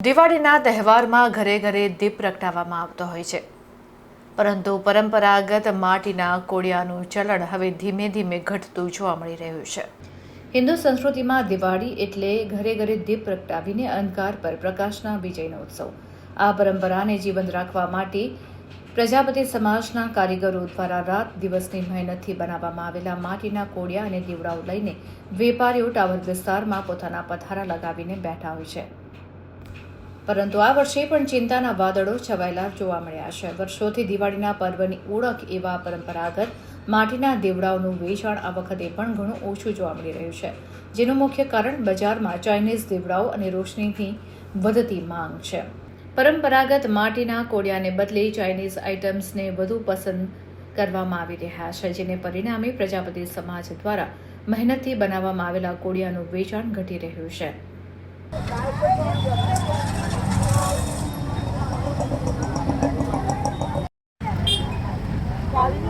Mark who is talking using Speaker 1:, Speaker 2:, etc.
Speaker 1: દિવાળીના તહેવારમાં ઘરે ઘરે દીપ પ્રગટાવવામાં આવતો હોય છે. પરંતુ પરંપરાગત માટીના કોડિયાનું ચલણ હવે ધીમે ધીમે ઘટતું જોવા મળી રહ્યું છે. હિન્દુ સંસ્કૃતિમાં દિવાળી એટલે ઘરે ઘરે દીપ પ્રગટાવીને અંધકાર પર પ્રકાશના વિજયનો ઉત્સવ. આ પરંપરાને જીવંત રાખવા માટે પ્રજાપતિ સમાજના કારીગરો દ્વારા રાત દિવસની મહેનતથી બનાવવામાં આવેલા માટીના કોડિયા અને દીવડાઓ લઈને વેપારીઓ ટાવર વિસ્તારમાં પોતાના પથારા લગાવીને બેઠા હોય છે. પરંતુ આ વર્ષે પણ ચિંતાના વાદળો છવાયેલા જોવા મળ્યા છે. વર્ષોથી દિવાળીના પર્વની ઓળખ એવા પરંપરાગત માટીના દેવડાઓનું વેચાણ આ વખતે પણ ઘણું ઓછું જોવા મળી રહ્યું છે, જેનું મુખ્ય કારણ બજારમાં ચાઇનીઝ દેવડાઓ અને રોશનીની વધતી માંગ છે. પરંપરાગત માટીના કોડિયાને બદલે ચાઇનીઝ આઇટમ્સને વધુ પસંદ કરવામાં આવી રહ્યા છે, જેને પરિણામે પ્રજાપતિ સમાજ દ્વારા મહેનતથી બનાવવામાં આવેલા કોડિયાનું વેચાણ ઘટી રહ્યું છે.